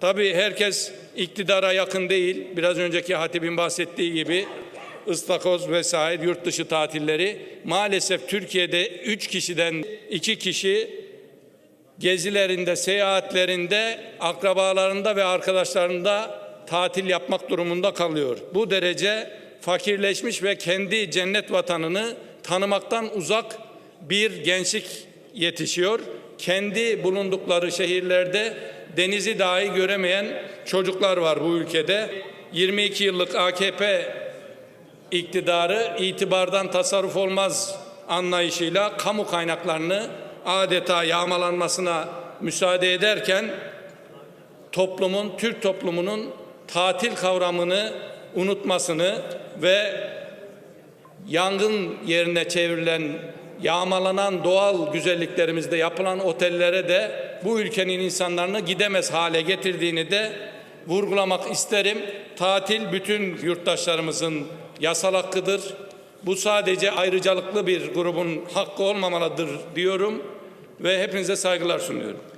Tabii herkes iktidara yakın değil. Biraz önceki hatibin bahsettiği gibi ıstakoz vesaire yurt dışı tatilleri maalesef Türkiye'de 3 kişiden 2 kişi gezilerinde, seyahatlerinde, akrabalarında ve arkadaşlarında tatil yapmak durumunda kalıyor. Bu derece fakirleşmiş ve kendi cennet vatanını tanımaktan uzak bir gençlik yetişiyor. Kendi bulundukları şehirlerde denizi dahi göremeyen çocuklar var bu ülkede. 22 yıllık AKP iktidarı itibardan tasarruf olmaz anlayışıyla kamu kaynaklarını adeta yağmalanmasına müsaade ederken toplumun, Türk toplumunun tatil kavramını unutmasını ve yangın yerine çevrilen, yağmalanan doğal güzelliklerimizde yapılan otellere de bu ülkenin insanlarını gidemez hale getirdiğini de vurgulamak isterim. Tatil bütün yurttaşlarımızın yasal hakkıdır. Bu sadece ayrıcalıklı bir grubun hakkı olmamalıdır diyorum ve hepinize saygılar sunuyorum.